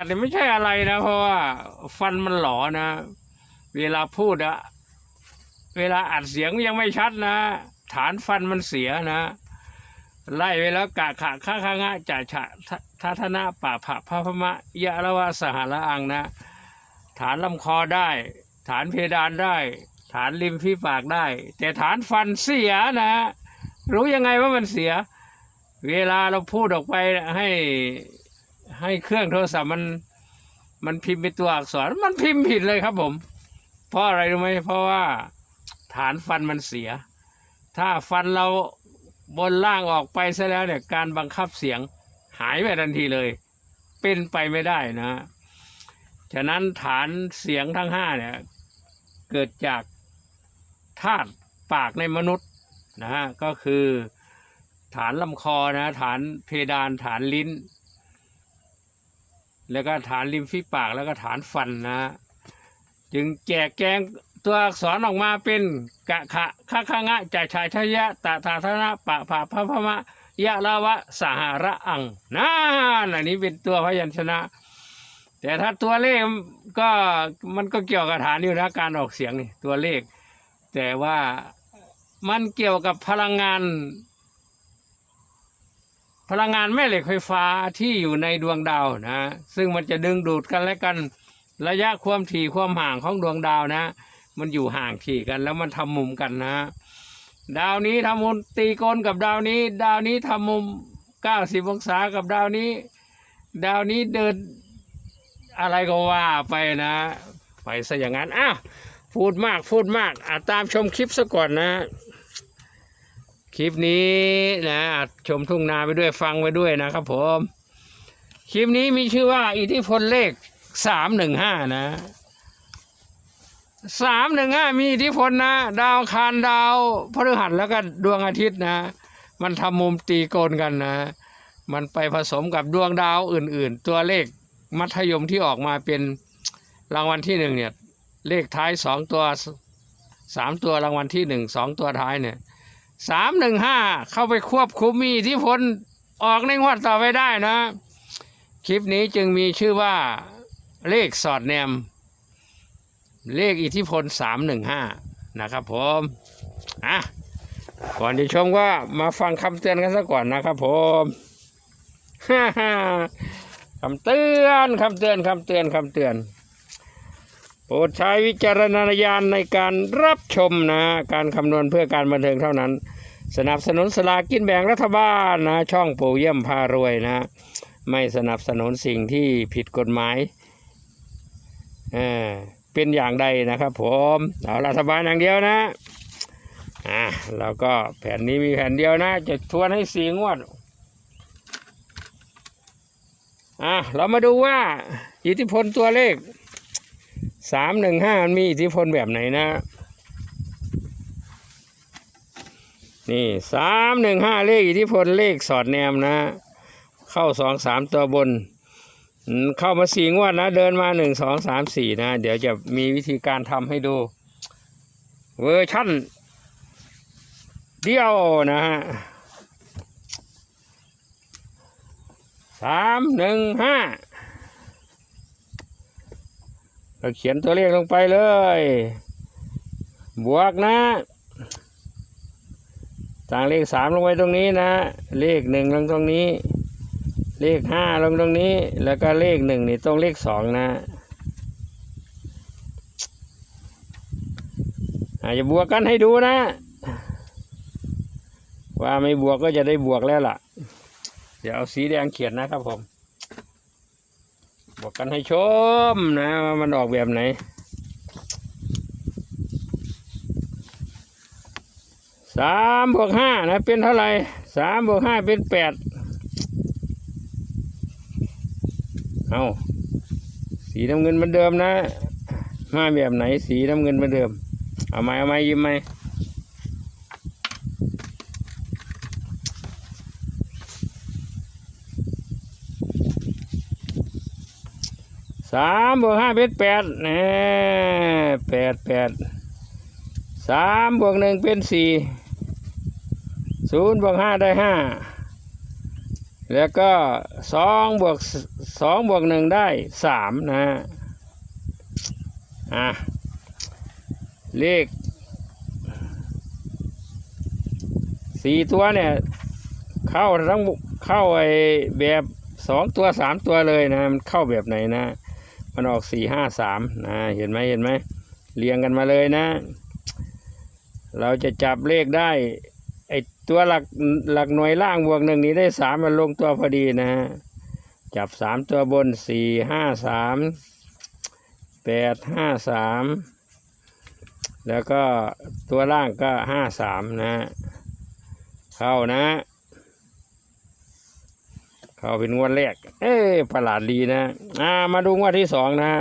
อันนี้ไม่ใช่อะไรนะ เพราะว่าฟันมันหลอนะ เวลาพูดอะเวลาอัดเสียงยังไม่ชัดนะ ฐานฟันมันเสียนะ ไล่ไปแล้วกะขะข้าข้างะจ่าฉะทะทัทนะป่าผะพะพมะยะละวะสหละอังนะ ฐานลำคอได้ ฐานเพดานได้ ฐานริมฝีปากได้ แต่ฐานฟันเสียนะ รู้ยังไงว่ามันเสีย เวลาเราพูดออกไปให้ ให้เครื่องโทรศัพท์มันมันพิมพ์เป็นตัวอักษรมันพิมพ์ผิดเลยครับผม เพราะอะไรรู้ไหมเพราะว่าฐานฟันมันเสีย ถ้าฟันเราบนล่างออกไปซะแล้วเนี่ยการบังคับเสียงหายไปทันทีเลย เป็นไปไม่ได้นะ ฉะนั้นฐานเสียงทั้งห้าเนี่ยเกิดจากธาตุปากในมนุษย์นะฮะก็คือฐานลำคอนะฐานเพดานฐานลิ้น แล้วก็ฐานริมฝีปากแล้วก็ฐานฟันนะ จึงแจกแกงตัวอักษรออกมาเป็นกะขะคะคะงะจ่าชายชยะตะทาธนะปะผาพะพะมะยะละวะสหระอังนั่นอันนี้เป็นตัวพยัญชนะ แต่ถ้าตัวเลขก็มันก็เกี่ยวกับฐานอยู่นะการออกเสียงนี่ตัวเลข แต่ว่ามันเกี่ยวกับพลังงาน พลังงานแม่เหล็กไฟฟ้าที่อยู่ในดวงดาวนะ ซึ่งมันจะดึงดูดกันและกันระยะความถี่ความห่างของดวงดาวนะ มันอยู่ห่างถี่กันแล้วมันทำมุมกันนะ ดาวนี้ทำมุมตีโกนกับดาวนี้ ดาวนี้ทำมุมเก้าสิบองศากับดาวนี้ ดาวนี้เดินอะไรก็ว่าไปนะ ไปซะอย่างนั้นอ้าวพูดมากพูดมากอะตามชมคลิปซะก่อนนะ คลิปนี้นะ ชมทุ่งนาไปด้วยฟังไปด้วยนะครับผม คลิปนี้มีชื่อว่า อิทธิพลเลขสามหนึ่งห้านะสามหนึ่งห้ามีอิทธิพลนะ ดาวอังคารดาวพฤหัสแล้วก็ดวงอาทิตย์นะ มันทำมุมตีโกนกันนะ มันไปผสมกับดวงดาวอื่น ๆ ตัวเลขมัธยมที่ออกมาเป็นรางวัลที่หนึ่งเนี่ย เลขท้ายสองตัวสามตัวรางวัลที่หนึ่งสองตัวท้ายเนี่ย สามหนึ่งห้าเข้าไปควบคุมมีอิทธิพลออกในงวดต่อไปได้นะ คลิปนี้จึงมีชื่อว่าเลขสอดแนม เลขอิทธิพลสามหนึ่งห้านะครับผมอะก่อนจะชมก็มาฟังคำเตือนกันซะก่อนนะครับผมคำเตือนคำเตือนคำเตือนคำเตือน ปรดใช้วิจารณญาณในการรับชมนะ การคำนวณเพื่อการบันเทิงเท่านั้น สนับสนุนสลากกินแบ่งรัฐบาลนะ ช่องปู่เยี่ยมพารวยนะ ไม่สนับสนุนสิ่งที่ผิดกฎหมายเออเป็นอย่างใดนะครับผมเอารัฐบาลอย่างเดียวนะอะแล้วก็แผ่นนี้มีแผ่นเดียวนะ จะทวนให้สี่งวดอะเรามาดูว่าอิทธิพลตัวเลข สามหนึ่งห้ามันมีอิทธิพลแบบไหนนะ นี่สามหนึ่งห้าเลขอิทธิพลเลขสอดแนมนะ เข้าสองสามตัวบน เข้ามาสี่งวดนะ เดินมาหนึ่งสองสามสี่นะ เดี๋ยวจะมีวิธีการทำให้ดู เวอร์ชั่น เดียวนะฮะสามหนึ่งห้า เราเขียนตัวเลขลงไปเลย บวกนะต่างเลขสามลงไปตรงนี้นะ เลขหนึ่งลงตรงนี้ เลขห้าลงตรงนี้ แล้วก็เลขหนึ่งนี่ตรงเลขสองนะอาจจะบวกกันให้ดูนะ ว่าไม่บวกก็จะได้บวกแล้วล่ะ เดี๋ยวเอาสีแดงเขียนนะครับผม กกันให้ชมนะว่ามันออกแบบไหน สามบวกห้านะ เป็นเท่าไหร่สามบวกห้าเป็นแปดเอาสีน้ำเงินเหมือนเดิมนะมาแบบไหนสีน้ำเงินเหมือนเดิม เอาไหมเอาไหมยิ้มไหม สามบวกห้าเป็นแปดแน่แปดแปดสามบวกหนึ่งเป็นสี่ศูนย์บวกห้าได้ห้าแล้วก็สองบวกสองบวกหนึ่งได้สามนะฮะอะเลขสี่ตัวเนี่ย เข้าทั้งเข้าไอ้แบบสองตัวสามตัวเลยนะ มันเข้าแบบไหนนะ มันออกสี่ห้าสามนะเห็นไหมเห็นไหมเรียงกันมาเลยนะ เราจะจับเลขได้ไอตัวหลักหลักหน่วยล่างบวกหนึ่งนี้ได้สามมันลงตัวพอดีนะฮะจับสามตัวบนสี่ห้าสามแปดห้าสามแล้วก็ตัวล่างก็ห้าสามนะฮะเข้านะ เข้าเป็นงวดแรก เอ้ยประหลาดดีนะอ่ามาดูงวดที่สองนะ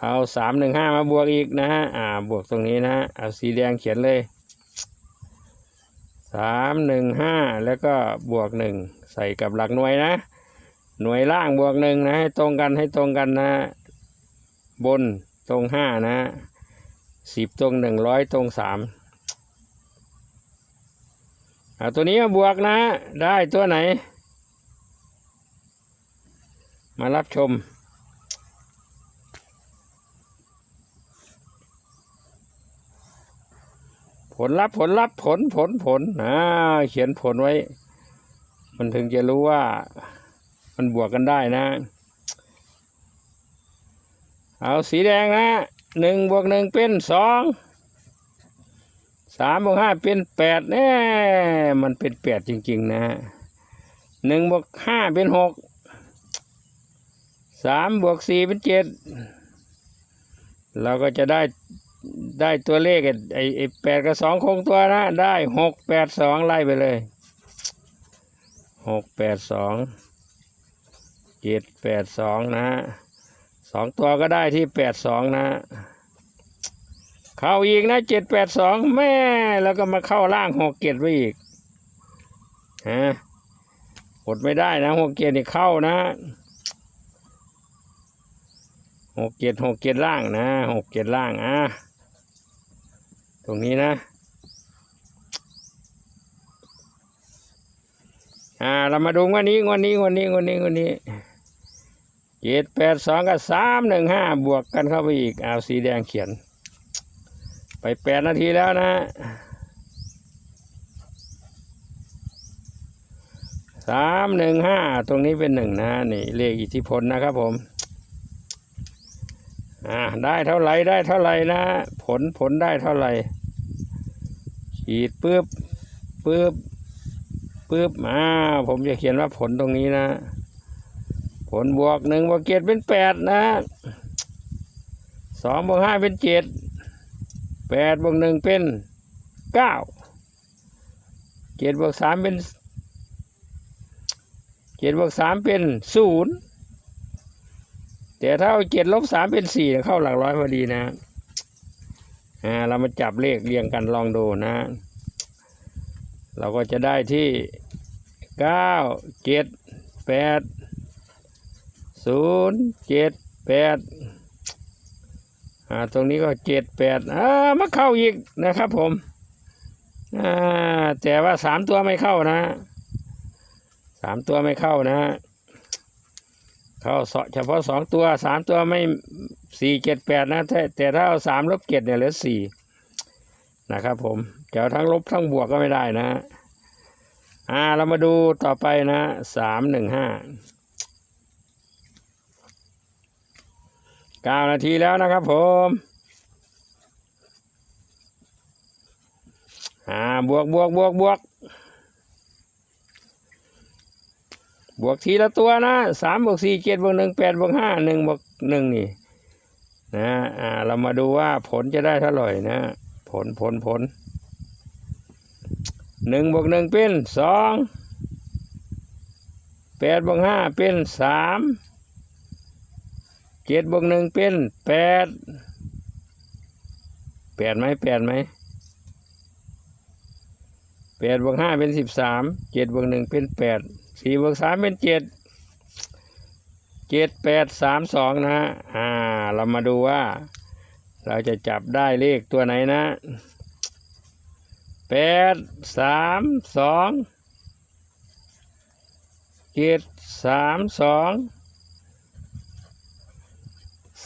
เอาสามหนึ่งห้ามาบวกอีกนะฮะอ่าบวกตรงนี้นะเอาสีแดงเขียนเลยสามหนึ่งห้าแล้วก็บวกหนึ่งใส่กับหลักหน่วยนะ หน่วยล่างบวกหนึ่งนะให้ตรงกันให้ตรงกันนะ บนตรงห้านะสิบตรงหนึ่งร้อยตรงสามเอาตัวนี้มาบวกนะ ได้ตัวไหน มารับชม ผลลัพธ์ผลลัพธ์ผลผลผลอ่าเขียนผลไว้ มันถึงจะรู้ว่า มันบวกกันได้นะ เอาสีแดงนะหนึ่งบวกหนึ่งเป็นสองสามบวกห้าเป็นแปดแน่มันเป็นแปดจริง ๆ นะหนึ่งบวกห้าเป็นหก สามบวกสี่เป็นเจ็ดเราก็จะได้ได้ตัวเลขไอ้แปดกับสองคงตัวนะ ได้หกแปดสองไล่ไปเลยหกแปดสองเจ็ดแปดสองนะสองตัวก็ได้ที่แปดสองนะ เข้าอีกนะเจ็ดแปดสองแม่แล้วก็มาเข้าล่างหกเจ็ดไว้อีกฮะอดไม่ได้นะหกเจ็ดนี่เข้านะ หกเจ็ดหกเจ็ดล่างนะหกเจ็ดล่างอะตรงนี้นะอ่าเรามาดูงวันนี้งวันนี้งวันนี้งวันนี้งวันนี้เจ็ดแปดสองกับสามหนึ่งห้าบวกกันเข้าไปอีกเอาสีแดงเขียน ไปแปดนาทีแล้วนะสามหนึ่งห้าตรงนี้เป็นหนึ่งนะนี่เลขอิทธิพลนะครับผม อ่าได้เท่าไรได้เท่าไรนะ ผลผลได้เท่าไรขีดปึ๊บปึ๊บปึ๊บอ่าผมจะเขียนว่าผลตรงนี้นะ ผลบวกหนึ่งบวกเจ็ดเป็นแปดนะสองบวกห้าเป็นเจ็ดแปดบวกหนึ่งเป็นเก้าเจ็ดบวกสามเป็นเจ็ดบวกสามเป็นศูนย์ แต่ถ้าเอาเจ็ดลบสามเป็นสี่เข้าหลักร้อยพอดีนะอ่าเรามาจับเลขเรียงกันลองดูนะ เราก็จะได้ที่เก้าเจ็ดแปดศูนย์เจ็ดแปดอ่าตรงนี้ก็เจ็ดแปดอ่ามาเข้าอีกนะครับผมอ่าแต่ว่าสามตัวไม่เข้านะสามตัวไม่เข้านะ เข้าเฉพาะสองตัวสามตัวไม่สี่เจ็ดแปดนะแต่ถ้าเอาสามลบเจ็ดเนี่ยเหลือสี่นะครับผมจะเอาทั้งลบทั้งบวกก็ไม่ได้นะอ่าเรามาดูต่อไปนะสามหนึ่งห้าเก้านาทีแล้วนะครับผมอ่าบวกบวกบวกบวก บวกทีละตัวนะสามบวกสี่เจ็ดบวกหนึ่งแปดบวกห้าหนึ่งบวกหนึ่งนี่นะอ่าเรามาดูว่าผลจะได้เท่าไหร่นะ ผลผลผลหนึ่งบวกหนึ่งเป็นสองแปดบวกห้าเป็นสามเจ็ดบวกหนึ่งเป็นแปดแปดไหมแปดไหมแปดบวกห้าเป็นสิบสามเจ็ดบวกหนึ่งเป็นแปด สี่บวกสามเป็นเจ็ดเจ็ดแปดสามสองนะฮะอ่า เรามาดูว่า เราจะจับได้เลขตัวไหนนะแปดสามสองเจ็ดสามสอง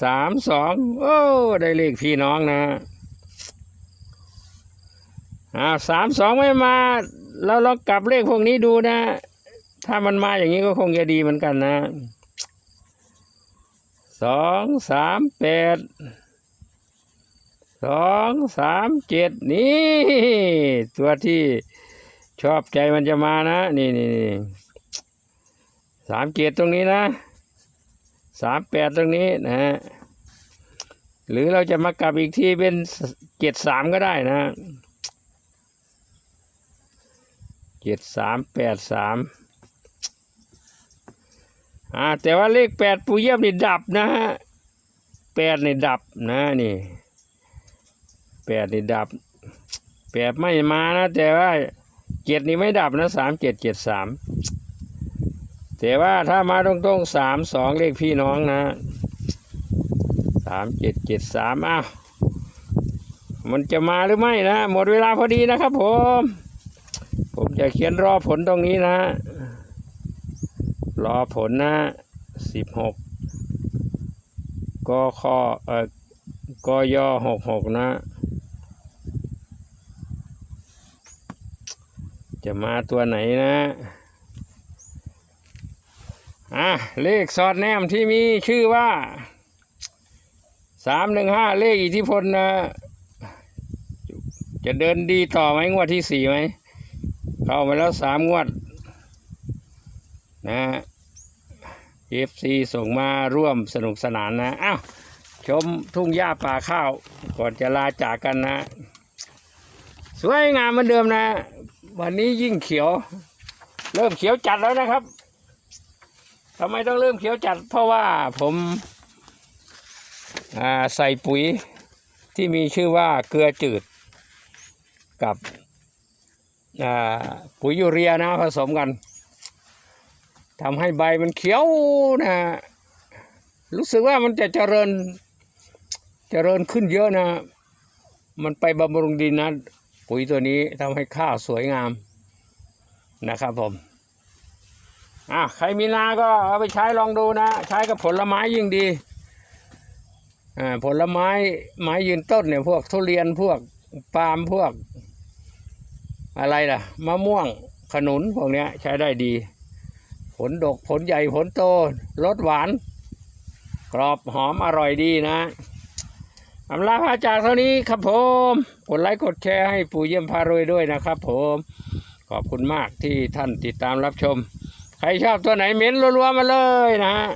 สามสองโอ้ได้เลขพี่น้องนะอ่าสามสองไม่มา เราลองกลับเลขพวกนี้ดูนะ ถ้ามันมาอย่างนี้ก็คงจะดีเหมือนกันนะสองสามแปดสองสามเจ็ดนี่ ตัวที่ชอบใจมันจะมานะ นี่นี่นี่สามเจ็ดตรงนี้นะสามแปดตรงนี้นะฮะหรือเราจะมากลับอีกทีเป็นเจ็ดสามก็ได้นะเจ็ดสามแปดสาม อ่าแต่ว่าเลขแปดปูเยี่ยมนี่ดับนะฮะแปดนี่ดับนะนี่แปดนี่ดับแปดไม่มานะ แต่ว่าเจ็ดนี่ไม่ดับนะสามเจ็ดเจ็ดสามแต่ว่าถ้ามาตรงๆสามสองเลขพี่น้องนะสามเจ็ดเจ็ดสามอ้าวมันจะมาหรือไม่นะ หมดเวลาพอดีนะครับผม ผมจะเขียนรอผลตรงนี้นะ รอผลนะสิบหกกคเอ่อกย่อหกหกนะ จะมาตัวไหนนะอะเลขสอดแนมที่มีชื่อว่าสามหนึ่งห้าเลขอิทธิพลนะ จะเดินดีต่อไหมงวดที่สี่ไหม เข้ามาแล้วสามงวด นะเอ ฟซีส่งมาร่วมสนุกสนานนะอ้าวชมทุ่งหญ้าป่าข้าว ก่อนจะลาจากกันนะ สวยงามเหมือนเดิมนะ วันนี้ยิ่งเขียว เริ่มเขียวจัดแล้วนะครับทำไมต้องเริ่มเขียวจัด เพราะว่าผมาใส่ปุ๋ยที่มีชื่อว่าเกลือจืด กับปุ๋ยยูเรียนะผสมกัน ทำให้ใบมันเขียวนะรู้สึกว่ามันจะเจริญ เจริญขึ้นเยอะนะ มันไปบำรุงดินนะปุ๋ยตัวนี้ทำให้ข้าวสวยงามนะครับผมอะใครมีนาก็เอาไปใช้ลองดูนะ ใช้กับผลไม้ยิ่งดีอ่าผลไม้ไม้ยืนต้นเนี่ยพวกทุเรียนพวกปาล์มพวก อะไรล่ะมะม่วงขนุนพวกเนี้ยใช้ได้ดี ผลดกผลใหญ่ผลโตรสหวาน กรอบหอมอร่อยดีนะอำลาพาจากเท่านี้ครับผม กดไลค์กดแชร์ให้ปู่เยี่ยมพารวยด้วยนะครับผม ขอบคุณมากที่ท่านติดตามรับชม ใครชอบตัวไหนเม้นรัวๆมาเลยนะฮะ